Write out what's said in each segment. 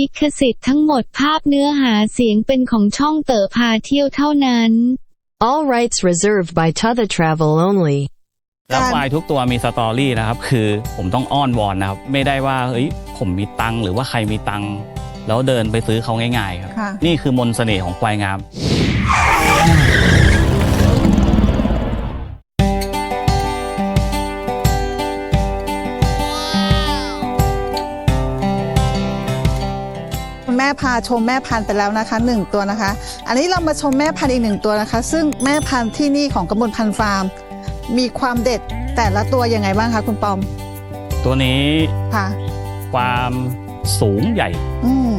ลิขสิทธิ์ทั้งหมดภาพเนื้อหาเสียงเป็นของช่องเต๋อพาเที่ยวเท่านั้น All rights reserved by Tutha Travel only. แล้วควายทุกตัวมีสตอรี่นะครับ คือผมต้องอ้อนวอนนะครับ ไม่ได้ว่าเฮ้ยผมมีตังค์หรือว่าใครมีตังค์แล้วเดินไปซื้อเขาง่ายๆครับ ค่ะ นี่คือมนต์เสน่ห์ของควายงาม พาชมแม่พันธุ์ไปแล้วนะคะหนึ่งตัวนะคะ อันนี้เรามาชมแม่พันธุ์อีกหนึ่งตัวนะคะ ซึ่งแม่พันธุ์ที่นี่ของกำมลพันธุ์ฟาร์ม มีความเด็ดแต่ละตัวยังไงบ้างคะคุณปอม ตัวนี้ค่ะ ความสูงใหญ่ อืม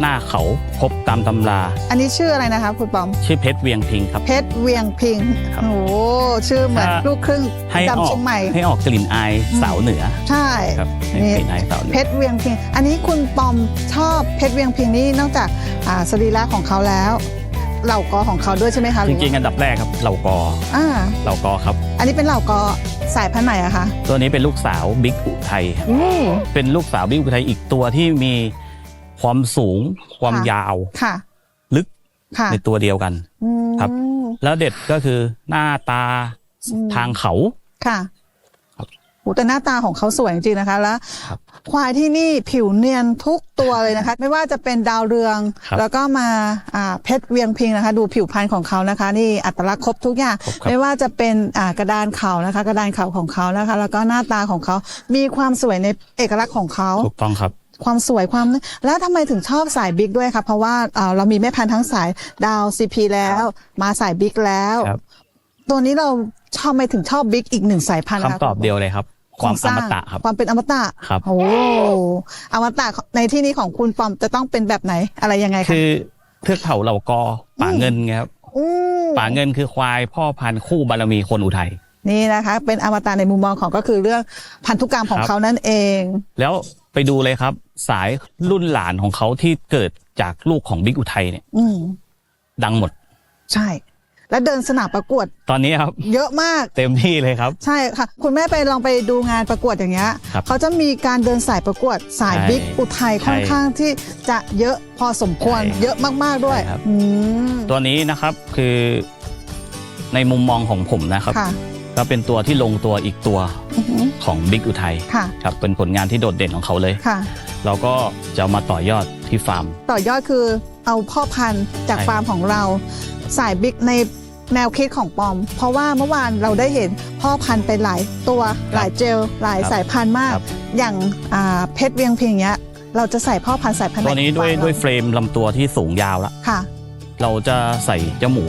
หน้าเขาพบตามตำรา อันนี้ชื่ออะไรนะคะคุณปอม ชื่อเพชรเวียงพิงครับ เพชรเวียงพิงครับโอ้โหชื่อเหมือนถ้า ลูกครึ่งให้อดำอกเชียงใหม่ ให้ออกกลิ่นอายสาวเหนือใช่ครับให้นี่กลิ่นอายสาวเหนืเพอชรเวียงพิง อันนี้คุณปอมชอบเพชรเวียงพิงนี่นอกจากอ่าสรีระของเขาแล้วเหล่ากอของเขาด้วยใช่ไหมคะหจอว่าริงๆอันดับแรกครับเหล่ากออ่า เหล่ากอครับ อันนี้เป็นเหล่ากอสายพันธุ์ไหนอะคะตัวนี้เป็นลูกสาวบิ๊กอุทัยครับอู้เป็นลูกสาวบิ๊กอุทัยอีกตัวที่มี ความสูง ความค่ะยาว ค่ะ ลึกค่ะในตัวเดียวกันอืมครับ แล้วเด็ดก็คือหน้าตาอืมทางเขาค่ะครับโอ้แต่หน้าตาของเขาสวยจริงๆนะคะแล้วครับควายที่นี่ผิวเนียนทุกตัวเลยนะคะ ไม่ว่าจะเป็นดาวเรืองครับแล้วก็มาอ่าเพชรเวียงพิงนะคะ ดูผิวพรรณของเขานะคะ นี่อัตลักษณ์ครบทุกอย่างครบครับไม่ว่าจะเป็นอ่ากระดานเขานะคะ กระดานเขาของเขานะคะ แล้วก็หน้าตาของเขา มีความสวยในเอกลักษณ์ของเขาถูกต้องครับ ความสวยความ แล้วทำไมถึงชอบสายบิ๊กด้วยคะเพราะว่าเอ่อเรามีแม่พันธุ์ทั้งสายดาวซีพีแล้ว มาสายบิ๊กแล้ว ครับ ตัวนี้เราชอบไม่ถึงชอบบิ๊กอีกหนึ่งสายพันธุ์ะคำตอบเดียวเลยครับ ความโสอร้งมตะครับความเป็นอมตะครับ โอ้อมตะในที่นี้ของคุณปอมจะต้องเป็นแบบไหนอะไรยังไงคะคือเทือกเขาเหล่ากอป่าอืมเงินไงครับอู้ป่าเงินคือควายพ่อพันธุ์คู่บารมีคนอุทัย นี่นะคะ เป็นอมตะในมุมมองของก็คือเรื่องพันธุกรรมของครับ เขานั่นเอง แล้ว ไปดูเลยครับ สายรุ่นหลานของเขาที่เกิดจากลูกของบิ๊กอุทัยเนี่ย อืมดังหมด ใช่ และเดินสนามประกวดตอนนี้ครับ เยอะมาก เต็มที่เลยครับ ใช่ค่ะ คุณแม่ไปลองไปดูงานประกวดอย่างเงี้ยครับเขาจะมีการเดินสายประกวดสายใช่บิ๊กอุทัยใช่ค่อนข้างที่จะเยอะพอสมควร ใช่เยอะมากๆด้วยใช่ครับ อืมตัวนี้นะครับคือในมุมมองของผมนะครับ ค่ะ ก็เป็นตัวที่ลงตัวอีกตัวอือหือของบิ๊กอุทัยค่ะ ครับเป็นผลงานที่โดดเด่นของเขาเลย ค่ะ เราก็จะเอามาต่อยอดที่ฟาร์ม ต่อยอดคือเอาพ่อพันธุ์จากใช่ ฟาร์มของเราสายบิ๊กในแนวคิดของปอม เพราะว่าเมื่อวานเราได้เห็นพ่อพันธุ์ไปหลายตัวหลายเจล หลายสายพันธุ์มาก ครับ อย่างอ่าเพชรเวียงพิงเนี้ย เราจะใส่พ่อพันธุ์สายพันธุ์ไหตัวนี้ด้วยของฟาร์มด้วยเฟรมลำตัวที่สูงยาวแล้วค่ะเราจะใส่เจ้าหมู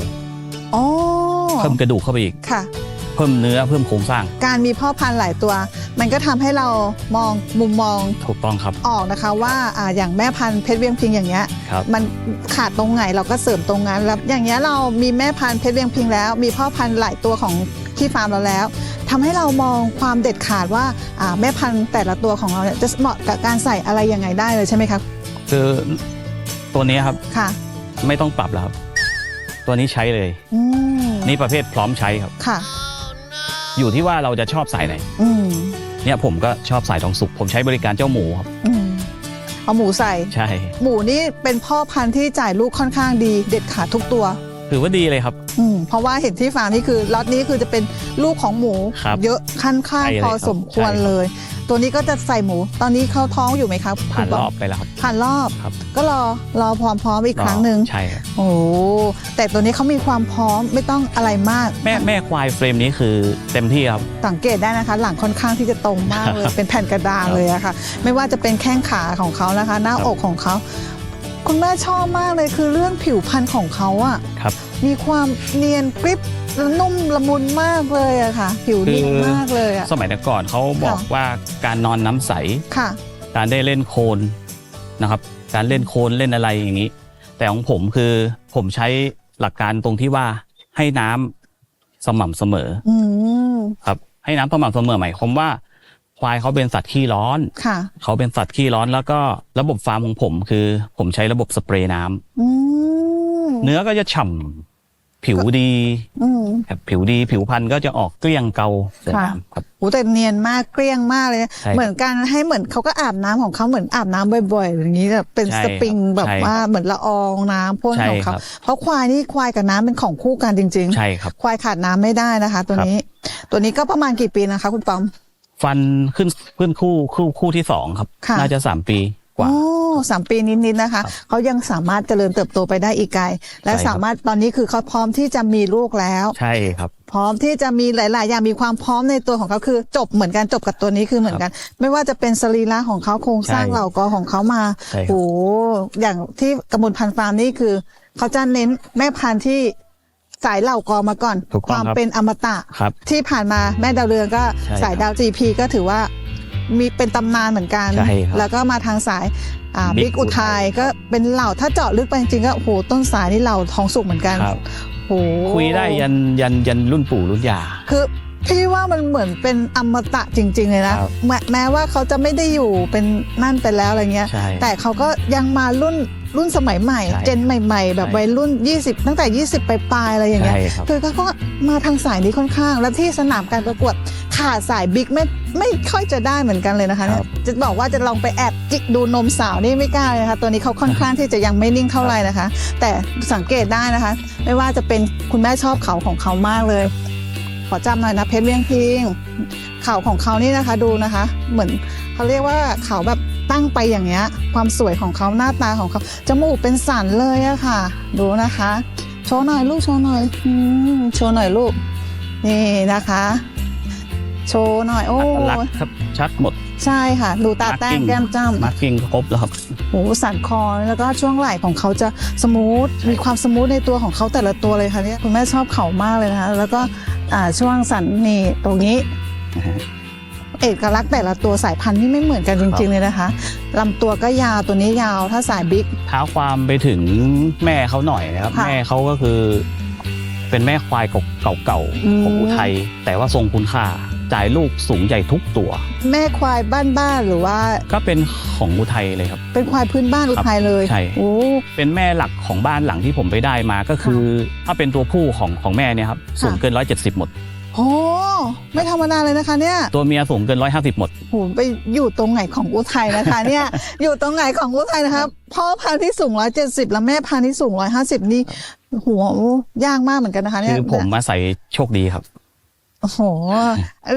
อ๋อเพิ่มกระดูกเข้าไปอีก ค่ะเพิ่มเนื้อเพิ่มโครงสร้าง การมีพ่อพันธุ์หลายตัว มันก็ทำให้เรามองมุมมองถูกต้องครับ ออกนะคะว่าอ่าอย่างแม่พันธุ์เพชรเวียงพิงอย่างเงี้ยครับ มันขาดตรงไหนเราก็เสริมตรงนั้นแล้วอย่างเงี้ยเรามีแม่พันธุ์เพชรเวียงพิงแล้ว มีพ่อพันธุ์หลายตัวของที่ฟาร์มเราแล้วทำให้เรามองความเด็ดขาดว่าอ่าแม่พันธุ์แต่ละตัวของเราเนี่ยจะเหมาะกับการใส่อะไรยังไงได้เลยใช่ไหมครับคือตัวนี้ครับค่ะ ไม่ต้องปรับแล้วครับ ตัวนี้ใช้เลย อืมนี่ประเภทพร้อมใช้ครับ ค่ะ อยู่ที่ว่าเราจะชอบสายไหนอืมเนี่ยผมก็ชอบสายทองสุกผมใช้บริการเจ้าหมูครับอืมเอาหมูใส่ ใช่ หมูนี่เป็นพ่อพันธุ์ที่จ่ายลูกค่อนข้างดีเด็ดขาดทุกตัว ถือว่าดีเลยครับ อืมเพราะว่าเห็นที่ฟาร์มนี่คือล็อตนี้คือจะเป็นลูกของหมู ครับเยอะขั้นข้างใช่เลยพอครับสมควรใช่เลย ตัวนี้ก็จะใส่หมู ตอนนี้เขาท้องอยู่ไหมครับผ่านคุณรปอบไปแล้วครับ ผ่านรอบ ครับ ก็รอรอพร้อมพร้อมอีกครั้งหนึ่งใช่ครับโอ้โหแต่ตัวนี้เขามีความพร้อมไม่ต้องอะไรมาก แม่แม่ควายเฟรมนี้คือเต็มที่ครับสังเกตได้นะคะ หลังค่อนข้างที่จะตรงมากเลยครับเป็นแผ่นกระดานครับเลยอะค่ะ ไม่ว่าจะเป็นแข้งขาของเขานะคะ หน้าครับอกของเขาคุณแม่ชอบมากเลยคือเรื่องผิวพรรณของเขาอะครับมีความเนียนกริบ และนุ่มละมุนมากเลยอะค่ะ ผิวนิ่มมากเลยอะ สมัยแต่ก่อนเขาบอกค่ะ ว่าการนอนน้ำใส ค่ะ การได้เล่นโคลนนะครับ การเล่นโคลนเล่นอะไรอย่างนี้ แต่ของผมคือผมใช้หลักการตรงที่ว่าให้น้ำสม่ำเสมออืมครับ ให้น้ำสม่ำเสมอหมายความว่า ควายเขาเป็นสัตว์ขี้ร้อน ค่ะ เขาเป็นสัตว์ขี้ร้อนแล้วก็ระบบฟาร์มของผมคือ ผมใช้ระบบสเปรย์น้ำอืมเนื้อก็จะฉ่ ผิวดีอืมครับผิวดีผิวพรรณก็จะออกเกลี้ยงเกาสวยงามครับโอ้แต่เนียนมากเกลี้ยงมากเลยใช่เหมือนกันให้เหมือนเขาก็อาบน้ำของเขาเหมือนอาบน้ำบ่อยๆอย่างนี้แบบเป็นใช่สปริงครับแบบใช่ว่าเหมือนละอองน้ำพ่นใช่ของเขาครับ เพราะควายนี่ควายกับน้ำเป็นของคู่กันจริง ใช่ครับ ๆ ควายขาดน้ำไม่ได้นะคะ ตัวนี้ ตัวนี้ก็ประมาณกี่ปีนะคะ คุณปอม ฟันขึ้นขึ้นคู่คู่คู่ที่สองครับ ค่ะ น่าจะสามปีก ว่า โอ้สามปีนิดๆนะคะครับเขายังสามารถเจริญเติบโตไปได้อีกไกล และใช่ครับ สามารถตอนนี้คือเขาพร้อมที่จะมีลูกแล้ว ใช่ครับ พร้อมที่จะมีหลาย ๆ อย่างมีความพร้อมในตัวของเขาคือ จบเหมือนกันจบกับตัวนี้คือเหมือนกัน ไม่ว่าจะเป็นสรีระของเขาโครงสร้างใช่เหล่ากอของเขามาใช่ครับ โอ้อย่างที่กระมวลพันธุ์ฟาร์มนี่คือ เขาจะเน้นแม่พันธุ์ที่สายเหล่ากอมาก่อน ถูกคต้องวามครับ เป็นอมตะ ครับ ที่ผ่านมาแม่ดาวเรืองก็ใช่สายครับดาว GP ก็ถือว่า มีเป็นตำนานเหมือนกัน ใช่ครับแล้วก็มาทางสายอ่าบิ๊บิ๊กกอุทัยอุทัยก็เป็นเหล่าถ้าเจาะลึกไปจริงๆก็โอ้โหต้นสายนี่เหล่าทองสุกเหมือนกันครับ โอ้โหคุยได้ยันยันยันรุ่นปู่รุ่นยาคือพี่ว่ามันเหมือนเป็นอมตะจริง ๆ เลยนะครับ แม้แม้ว่าเขาจะไม่ได้อยู่เป็นนั่นไปแล้วอะไรเงี้ย ใช่ แต่เขาก็ยังมารุ่นรุ่นสมัยใหม่ ใช่เจนใหม่ ๆ แบบใช่ วัยรุ่น 20 ตั้งแต่ 20 ไปปลายๆอะไรอย่างเงี้ย ใช่ครับ คือเขาก็มาทางสายนี้ค่อนข้าง แล้วที่สนามการประกวด ขาดสายบิ๊กไม่ไม่ค่อยจะได้เหมือนกันเลยนะคะเนี่ยจะบอกว่าจะลองไปแอบจิกดูนมสาวนี่ไม่กล้าเลยนะคะตัวนี้เขาค่อนข้างที่จะยังไม่นิ่งเท่าไหร่นะคะ แต่สังเกตได้นะคะ ไม่ว่าจะเป็นคุณแม่ชอบเขาของเขามากเลย ขอจำหน่อยนะเพชรเวียงพิงเขาของเขานี่นะคะดูนะคะ เหมือนเขาเรียกว่าเขาแบบตั้งไปอย่างเงี้ย ความสวยของเขาหน้าตาของเขาจมูกเป็นสันเลยอะค่ะ ดูนะคะ โชว์หน่อยลูกโชว์หน่อยอืมโชว์หน่อยลูกนี่นะคะ โชว์หน่อย โอ้อัตลักษณ์ครับชัดหมด ใช่ค่ะ ดูตาแต้ม Marking แก้มจ้ำมาร์กิ้งครบแล้วครับ โอ้สันคอแล้วก็ช่วงไหล่ของเขาจะสมูทมีความสมูทในตัวของเขาแต่ละตัวเลยค่ะเนี่ยคุณแม่ชอบเขามากเลยนะคะแล้วก็อ่าช่วงสันนี่ตรงนี้นะฮะเอกลักษณ์แต่ละตัวสายพันธุ์นี่ไม่เหมือนกันจริง ๆ เลยนะคะลำตัวก็ยาวตัวนี้ยาวถ้าสายบิ๊ก เท้าความไปถึงแม่เขาหน่อยนะครับ ค่ะแม่เขาก็คือ เป็นแม่ควายเก่าอืมๆของอุทัยแต่ว่าทรงคุณค่า จ่ายลูกสูงใหญ่ทุกตัว แม่ควายบ้านๆหรือว่า ก็เป็นของอุทัยเลยครับ เป็นควายพื้นบ้านอุทัยเลยใช่โอ้เป็นแม่หลักของบ้านหลังที่ผมไปได้มาก็คือ ถ้าเป็นตัวผู้ของของแม่เนี่ยครับสูงเกินร้อยเจ็ดสิบหมดโหไม่ธรรมดาเลยนะคะเนี่ย ตัวเมียสูงเกินร้อยห้าสิบหมดโหไปอยู่ตรงไหนของอุทัยนะคะเนี่ย อยู่ตรงไหนของอุทัยนะคะพ่อพันธุ์ที่สูงร้อยเจ็ดสิบแล้วแม่พันธุ์ที่สูงร้อยห้าสิบนี่หัวยากมากเหมือนกันนะคะเนี่ยคือผมมาใส่โชคดีครับ โอ้โห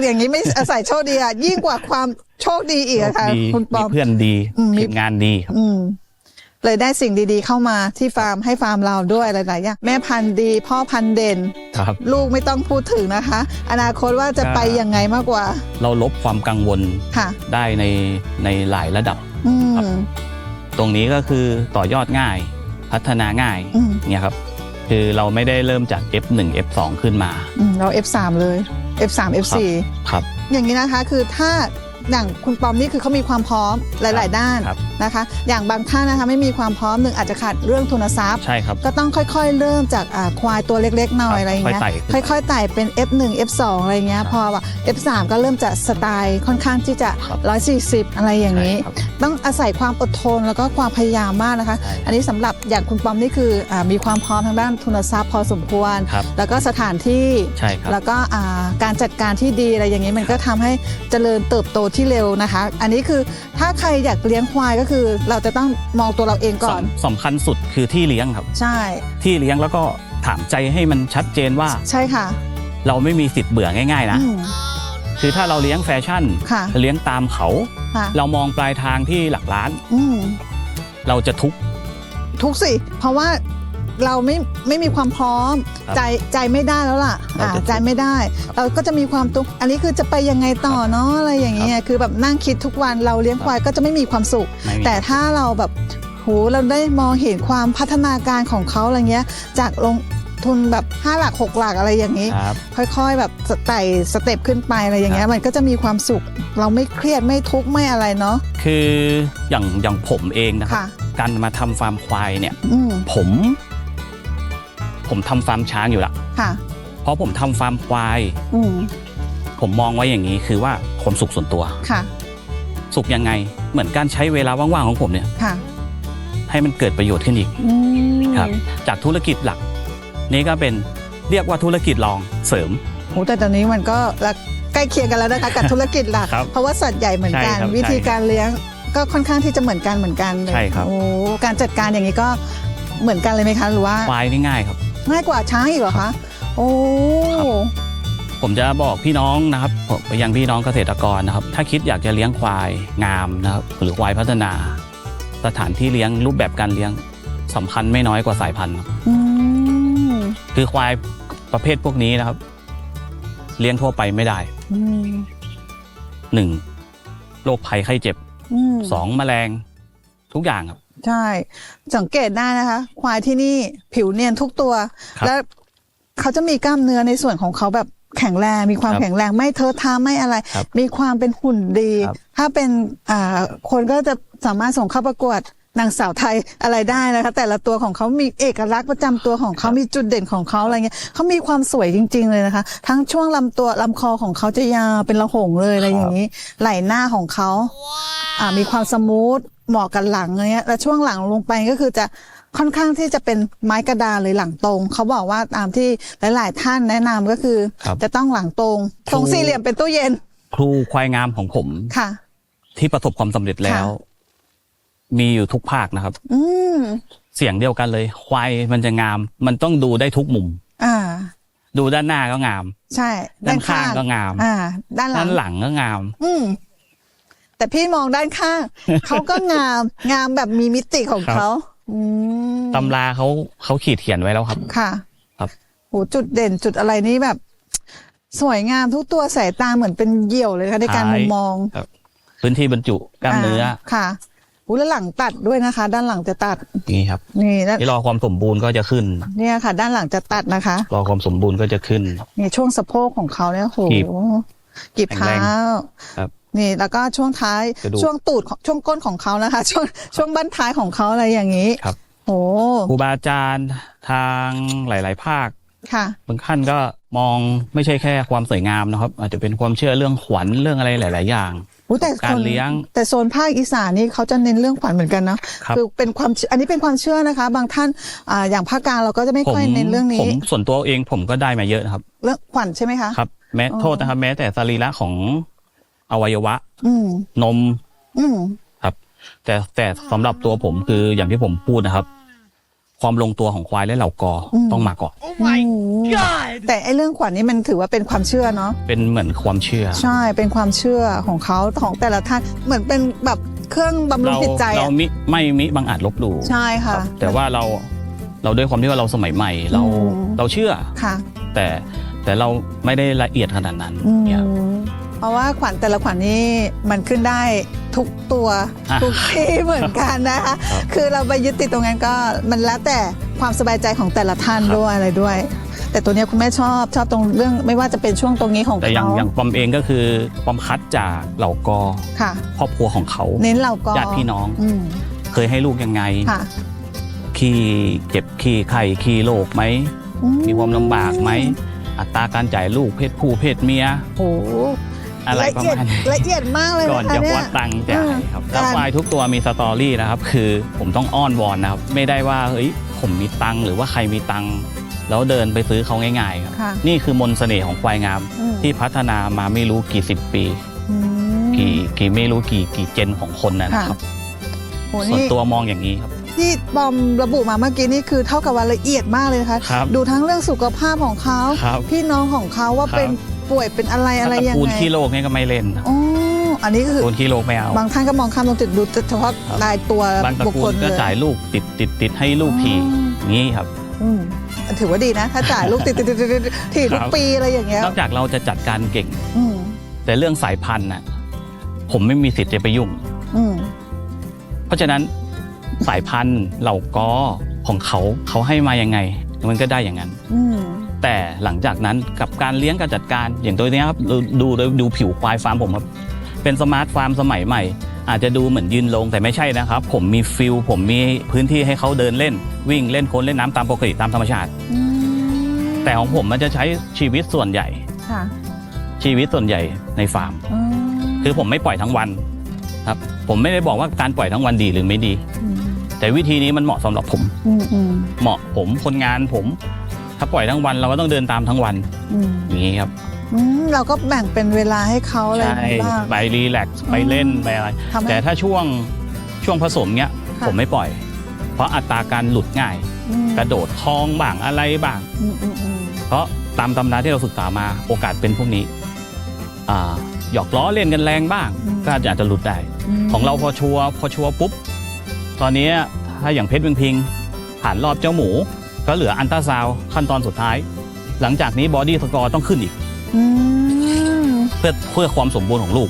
อย่างนี้ไม่อาศัยโชคดีอะยิ่งกว่าความโชคดีอีกอะค่ะ ดีคุณปมีอมเพื่อนดีอืมมี ทีมงานดีครับ อืมเลยได้สิ่งดีๆ เข้ามาที่ฟาร์มให้ฟาร์มเราด้วยหลายๆอย่างแม่พันธุ์ดี พ่อพันธุ์เด่น ครับ ลูกไม่ต้องพูดถึงนะคะ อนาคตว่าจะไปยังไงมากกว่าเราลบความกังวลค่ะ ได้ในในหลายระดับ อืครับมตรงนี้ก็คือต่อยอดง่าย พัฒนาง่ายอืม เนี่ยครับ คือเราไม่ได้เริ่มจาก F1 F2 ขึ้นมา อืมเรา F3 เลย F3 F4 ครับ อย่างนี้นะคะคือถ้าอย่างคุณปอมนี่คือเขามีความพร้อมหลาย ๆ ด้าน ครับนะคะ อย่างบางท่านนะคะไม่มีความพร้อมหนึ่งอาจจะขาดเรื่องทุนทรัพย์ ใช่ครับ ก็ต้องค่อยๆ เริ่มจากอ่าควายตัวเล็กๆหน่อยครับอะไรอย่างเงี้ยค่อยๆไต่ขึ้นไปค่อยๆไต่เป็น F1 F2 อะไรเงี้ยครับพอว่า F3 ก็เริ่มจะสไตล์ค่อนข้างที่จะ ครับ 140 อะไรอย่างนี้ ใช่ครับ ต้องอาศัยความอดทนแล้วก็ความพยายามมากนะคะ ใช่อันนี้สำหรับอย่างคุณปอมนี่คืออามีความพร้อมทางด้านทุนทรัพย์พอสมควร ครับ แล้วก็สถานที่ ใช่ครับ แล้วก็อ่าการจัดการที่ดีอะไรอย่างนี้มันก็ทำให้เจริญเติบโตที่เร็วนะคะ อันนี้คือถ้าใครอยากเลี้ยงควายก็คือเราจะต้องมองตัวเราเองก่อนสำสำคัญสุดคือที่เลี้ยงครับ ใช่ ที่เลี้ยงแล้วก็ถามใจให้มันชัดเจนว่า ใช่ค่ะ เราไม่มีสิทธิ์เบื่อง่าย ๆ นะ อืม คือถ้าเราเลี้ยงแฟชั่น ค่ะเลี้ยงตามเขา ค่ะ เรามองปลายทางที่หลักล้าน อืม เราจะทุกข์ ทุกสิ เพราะว่า เราไม่ไม่มีความพร้อมครับใจใจไม่ได้แล้วล่ะเราอ่าจะใจไม่ได้เราก็จะมีความตุกข์อันนี้คือจะไปยังไงต่อเนาะอะไรอย่างเงี้ยคือแบบนั่งคิดทุกวันเราเลี้ยงควายก็จะไม่มีความสุข ไม่มี แต่ถ้าเราแบบโหเราได้มองเห็นความพัฒนาการของเขาอะไรเงี้ย จากลงทุนแบบ5หลัก6หลักอะไรอย่างนี้ ครับ ค่อยๆ แบบสไต่สเต็ปขึ้นไปอะไรอย่างเงี้ยครับมันก็จะมีความสุข เราไม่เครียดไม่ทุกข์ไม่อะไรเนาะคืออย่างอย่างผมเองนะครับ ค่ะ การมาทำฟาร์มควายเนี่ย อืมผม ผมทำฟาร์มช้างอยู่ละค่ะ เพราะผมทำฟาร์มควาย อืมผมมองไว้อย่างนี้คือว่าความสุขส่วนตัว ค่ะ สุขยังไง เหมือนการใช้เวลาว่างๆของผมเนี่ย ค่ะ ให้มันเกิดประโยชน์ขึ้นอีก อืมครับ จากธุรกิจหลัก นี่ก็เป็นเรียกว่าธุรกิจรองเสริม โหแต่ตอนนี้มันก็ละใกล้เคียงกันแล้วนะคะกับธุรกิจหลัก ครับเพราะว่าสัตว์ใหญ่เหมือนกัน ใช่ครับวิธีการเลี้ยงก็ค่อนข้างที่จะเหมือนกันเหมือนกันเลยใช่ครับ โอ้การจัดการอย่างนี้ก็เหมือนกันเลยไหมคะหรือว่า ควายนี่ง่ายครับ ง่ายกว่าช้างอีกเหรอคะโอ้ครับผมจะบอกพี่น้องนะครับไปยังพี่น้องเกษตรกรนะครับ ถ้าคิดอยากจะเลี้ยงควายงามนะครับ หรือควายพัฒนา สถานที่เลี้ยงรูปแบบการเลี้ยงสำคัญไม่น้อยกว่าสายพันธุ์ครับอืมคือควายประเภทพวกนี้นะครับ เลี้ยงทั่วไปไม่ได้อืมหนึ่งโรคภัยไข้เจ็บอืมสองแมลง ทุกอย่างครับ ใช่ สังเกตได้นะคะ ควายที่นี่ผิวเนียนทุกตัว ครับแล้วเขาจะมีกล้ามเนื้อในส่วนของเขาแบบแข็งแรง มีความครับแข็งแรงไม่เทอะทาไม่อะไร ครับมีความเป็นหุ่นดี ครับ ถ้าเป็นอ่าคนก็จะสามารถส่งเข้าประกวด นางสาวไทยอะไรได้นะคะ แต่ละตัวของเขามีเอกลักษณ์ประจำตัวของเขามีจุดเด่นของเขาอะไรเงี้ยเขามีความสวยจริง ๆ เลยนะคะ ทั้งช่วงลำตัวลำคอของเขาจะยาวเป็นระหงเลยอะไรอย่างนี้ ไหล่หน้าของเขาอ่ามีความสมูทเหมาะกับหลังอะไรเงี้ย แล้วช่วงหลังลงไปก็คือจะค่อนข้างที่จะเป็นไม้กระดานเลยหลังตรง เขาบอกว่าตามที่หลาย ๆ ท่านแนะนำก็คือครับจะต้องหลังตรงตรงสี่เหลี่ยมเป็นตู้เย็น ครูควายงามของผมค่ะ ที่ประสบความสำเร็จแล้วค่ะ มีอยู่ทุกภาคนะครับ อืมเสียงเดียวกันเลย ควายมันจะงาม มันต้องดูได้ทุกมุม อ่า ดูด้านหน้าก็งาม ใช่ด้านข้างก็งาม อ่า ด้านหลัด้างนหลังก็งาม อืมแต่พี่มองด้านข้าง เขาก็งาม งามแบบมีมิติของครับ เขาอืมตำราเขาเขาขีดเขียนไว้แล้วครับ ค่ะครับ โหจุดเด่นจุดอะไรนี่แบบ สวยงามทุกตัวสายตาเหมือนเป็นเหยี่ยวเลยนะคะในการมุมมองครับพื้นที่บรรจุกล้ามเนื้อ ค่ะ อู้แล้วหลังตัดด้วยนะคะ ด้านหลังจะตัดอย่างนี้ครับนี่แล้วที่รอความสมบูรณ์ก็จะขึ้น เนี่ยค่ะ ด้านหลังจะตัดนะคะ รอความสมบูรณ์ก็จะขึ้นนี่ช่วงสะโพกของเขาเนี่ยโหกีบกีบแข็งแรเท้างครับนี่แล้วก็ช่วงท้ายกระดูกช่วงตูดของช่วงก้นของเขานะคะ ช่วงช่วงบั้นท้ายของเขาอะไรอย่างนี้ครับโอ้ครูบาอาจารย์ทางหลาย ๆ ภาค ค่ะบางท่านก็มองไม่ใช่แค่ความสวยงามนะครับ อาจจะเป็นความเชื่อเรื่องขวัญเรื่องอะไรหลาย ๆ อย่างอู้แต่การคนเลี้ยง แต่โซนภาคอีสานนี่เขาจะเน้นเรื่องขวัญเหมือนกันเนาะครับคือเป็นความเชื่ออันนี้เป็นความเชื่อนะคะ บางท่านอ่าอย่างภาคกลางเราก็จะไม่ผมค่อยเน้นเรื่องผนี้มส่วนตัวเองผมก็ได้มาเยอะนะครับ เรื่องขวัญใช่ไหมคะครับแม้อ๋อโทษนะครับ แม้แต่สรีระของอวัยวะอืมนมอืมครับ แต่แต่สำหรับตัวผมคืออย่างที่ผมพูดนะครับ ความลงตัวของควายและเหล่ากออม ต้องมาก่อนอืมแต่ไอ้เรื่องขวัญนี่มันถือว่าเป็นความเชื่อเนาะเป็นเหมือนความเชื่อ ใช่เป็นความเชื่อของเขาของแต่ละท่านเหมือนเป็นแบบเครื่องบำรุงเราจิตใจเราอะมิไม่มิบังอาจลบหลู่ใช่ค่ะ ครับแต่ว่าเราเราด้วยความที่ว่าเราสมัยใหม่เราอืม เราเชื่อ ค่ะแต่แต่เราไม่ได้ละเอียดขนาดนั้นอืมเนี่ยเพ ราะว่าขวัญแต่ละขวัญนี่มันขึ้นได้ทุกตัวอะทุกที่เหมือนกันนะคะครับคือเราไปยึดติดตรงนั้นก็มันแล้วแต่ความสบายใจของแต่ละท่านครับด้วยอะไรด้วย แต่ตัวเนี้ยคุณแม่ชอบชอบตรงเรื่องไม่ว่าจะเป็นช่วงตรงนี้ของแต่อย่างเขาอย่างปอมเองก็คือปอมคัดจากเหล่ากอค่ะ ครอบครัวของเขาเน้นเราก็ญาติพี่น้อง อืมเคยให้ลูกยังไง ค่ะขี้เจ็บขี้ไข้ขี้โรคไหม อืมีความลำบากไหม อัตราการจ่ายลูกเพศผู้เพศเมีย โอ้โห อะไรประมาณนี้ละเอียดมากเลยก่อนนะคะจะเนี่วัยดตังค์จ่ายครับอืมแล้วควายทุกตัวมีสตอรี่นะครับ คือผมต้องอ้อนวอนนะครับ ไม่ได้ว่าเฮ้ยผมมีตังค์หรือว่าใครมีตังค์แล้วเดินไปซื้อเขาง่ายๆครับค่ะนี่คือมนต์เสน่ห์ของควายงามอืมที่พัฒนามาไม่รู้กี่สิบปีอืมกี่กี่ไม่รู้กี่กี่เจนของคนนะค่ะครับโอ้ส่วนนี่ตัวมองอย่างนี้ครับที่บอมระบุมาเมื่อกี้นี่คือเท่ากับว่าละเอียดมากเลยนะคะครับดูทั้งเรื่องสุขภาพของเขาครับพี่น้องของเขาว่าครับเป็น ป่วยเป็นอะไรอะไรตยังระกูลไงขี้โลกนี่ก็ไม่เล่นอ๋ออันนี้ก็ตคือระกูลขี้โลกไม่เอา บางท่านก็มองข้ามตรงจุดดูเฉพาะครับ รายตัวบางตระบุคกูคลลก็เลยจ่ายลูกติดติดติดให้ลูกทีอ๋ออย่างนี้ครับ อืมถือว่าดีนะ ถ้าจ่ายลูกติดติดติดติดติดทีทุคกรับ ปีอะไรอย่างเงี้ยนอกจากเราจะจัดการเก่ง อืมแต่เรื่องสายพันธุ์น่ะผมไม่มีสิทธิ์จะไปยุ่ง อืมเพราะฉะนั้นสายพันธุ์เหล่ากอของเขาเขาให้มายังไง มันก็ได้อย่างนั้น อืม แต่หลังจากนั้นกับการเลี้ยงการจัดการอย่างตัวเนี้ยครับดูดูดูดูผิวควายฟาร์มผมครับเป็นสมาร์ทฟาร์มสมัยใหม่ อาจจะดูเหมือนยืนลงแต่ไม่ใช่นะครับ ผมมีฟิลผมมีพื้นที่ให้เขาเดินเล่น วิ่งเล่นโคลนเล่นน้ำตามปกติตามธรรมชาติอืมแต่ของผมมันจะใช้ชีวิตส่วนใหญ่ค่ะชีวิตส่วนใหญ่ในฟาร์มอืมคือผมไม่ปล่อยทั้งวันครับ ผมไม่ได้บอกว่าการปล่อยทั้งวันดีหรือไม่ดีอืมแต่วิธีนี้มันเหมาะสำหรับผมอืมอืมเหมาะผมคนงานผม ถ้าปล่อยทั้งวันเราก็ต้องเดินตามทั้งวันอืมอย่างนี้ครับอืมเราก็แบ่งเป็นเวลาให้เขาอะไรใช่บ้าง ไปรีแลกซ์ไปเล่นไปอะไร ทำให้แต่ถ้าช่วงช่วงผสมเนี้ยค่ะ ผมไม่ปล่อย เพราะอัตราการหลุดง่าย อืมกระโดดคลองบ้างอะไรบ้าง อืมอืมอืมเพราะตามตำราที่เราศึกษามาโอกาสเป็นพวกนี้อ่าหยอกล้อเล่นกันแรงบ้าง ก็อาจจะหลุดได้ มของเราพอชัวร์พอชัวร์ปุ๊บ ตอนนี้ถ้าอย่างเพชรเมืองพิงผ่านรอบเจ้าหมู ก็เหลืออันตราซาวด์ขั้นตอนสุดท้าย หลังจากนี้บอดี้สกอร์ต้องขึ้นอีก อืมเพื่อเพื่อความสมบูรณ์ของลูก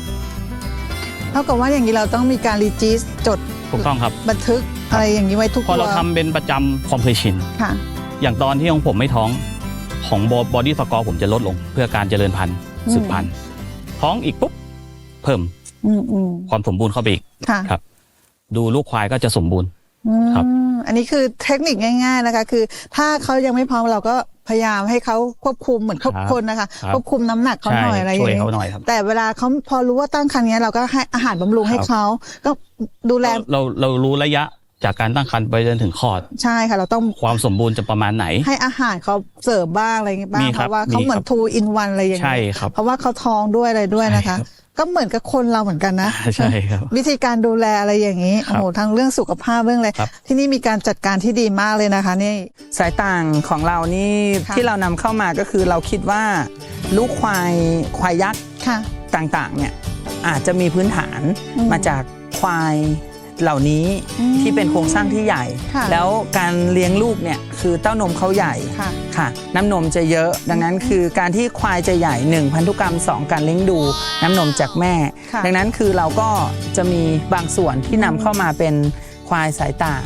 เท่ากับว่าอย่างนี้เราต้องมีการรีจิสจดถูกต้องครับ บันทึกอะไรอย่างนี้ไว้ทุกพอตัวเราทำเป็นประจำความเคยชิน ค่ะ อย่างตอนที่ของผมไม่ท้องของบอดี้สกอร์ผมจะลดลง เพื่อการเจริญพันธุ์อืม สืบพันธุ์ท้องอีกปุ๊บเพิ่มอืมอืมความสมบูรณ์เข้าไปอีกค่ะครับ ดูลูกควายก็จะสมบูรณ์อืมครับอั นนี้คือเทคนิคง่าย ๆนะคะ คือ ถ้าเขายังไม่พร้อมเราก็พยายามให้เขาควบคุมเหมือนควบคนนะคะ ครับควบคุมน้ำหนักเขาหน่อยอะไรอช่ย่างวยนี้เขาหน่อยครับ แต่เวลาเขาพอรู้ว่าตั้งครรภ์เนี้ยเราก็ให้อาหารบำรุงให้ครับเขาก็ดูแลเราเราเรารู้ระยะจากการตั้งครรภ์ไปจนถึงคลอด ใช่ค่ะ เราต้องความสมบูรณ์จะประมาณไหน ให้อาหารเขาเสริมบ้างอะไรอย่างงี้บ้างมีคเพรับราะว่าเขามีเหมือนครับ ทูอินวันอะไรอย่างใช่เงี้ยครับ เพราะว่าเขาท้องด้วยอะไรด้วยนะคะ ใช่ครับ ก็เหมือนกับคนเราเหมือนกันนะ ใช่ครับ วิธีการดูแลอะไรอย่างนี้ครับโอ้โหทั้งเรื่องสุขภาพเรื่องอะไรครับที่นี่มีการจัดการที่ดีมากเลยนะคะนี่สายต่างของเรานี่ค่ะที่เรานำเข้ามาก็คือเราคิดว่าลูกควายควายยักษ์ค่ะต่างๆเนี่ยอาจจะมีพื้นฐานอืมมาจากควาย เหล่านี้อืมที่เป็นโครงสร้างที่ใหญ่ค่ะแล้วการเลี้ยงลูกเนี่ยคือเต้านมเขาใหญ่ค่ะค่ะ น้ำนมจะเยอะ ดังนั้นคือการที่ควายจะใหญ่1พันธุกรรม 2 การเลี้ยงดูน้ำนมจากแม่ค่ะดังนั้นคือเราก็จะมีบางส่วนที่นำเข้ามาเป็นควายสายต่าง